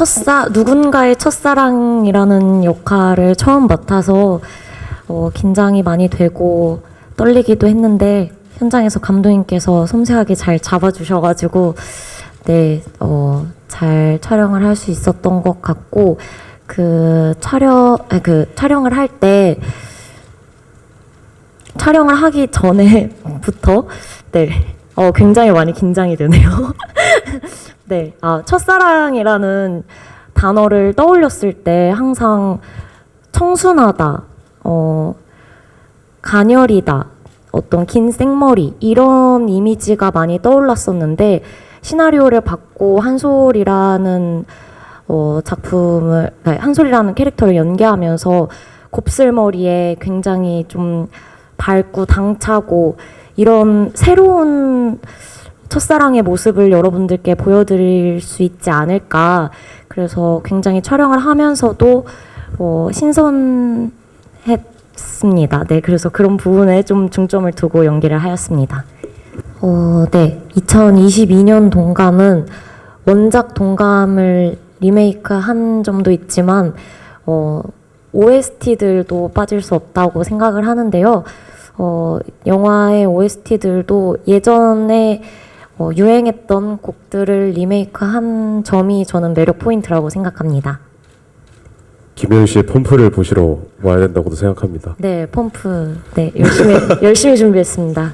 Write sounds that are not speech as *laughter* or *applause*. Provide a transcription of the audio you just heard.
첫사 누군가의 첫사랑이라는 역할을 처음 맡아서 어, 긴장이 많이 되고 떨리기도 했는데 현장에서 감독님께서 섬세하게 잘 잡아주셔가지고 네, 어, 잘 촬영을 할 수 있었던 것 같고 그 촬영 아니, 그 촬영을 할 때 촬영을 하기 전에부터 네, 어, 굉장히 많이 긴장이 되네요. *laughs* 네, 아, 첫사랑이라는 단어를 떠올렸을 때 항상 청순하다, 어, 가녀리다, 어떤 긴 생머리, 이런 이미지가 많이 떠올랐었는데, 시나리오를 받고 한솔이라는 어, 작품을, 아니, 한솔이라는 캐릭터를 연기하면서 곱슬머리에 굉장히 좀 밝고 당차고 이런 새로운 첫사랑의 모습을 여러분들께 보여드릴 수 있지 않을까. 그래서 굉장히 촬영을 하면서도 어, 신선했습니다. 네, 그래서 그런 부분에 좀 중점을 두고 연기를 하였습니다. 어, 네. 2022년 동감은 원작 동감을 리메이크 한 점도 있지만, 어, OST들도 빠질 수 없다고 생각을 하는데요. 어, 영화의 OST들도 예전에 어, 유행했던 곡들을 리메이크 한 점이 저는 매력 포인트라고 생각합니다. 김혜윤 씨의 펌프를 보시러 와야 된다고도 생각합니다. 네, 펌프. 네, 열심히, *laughs* 열심히 준비했습니다.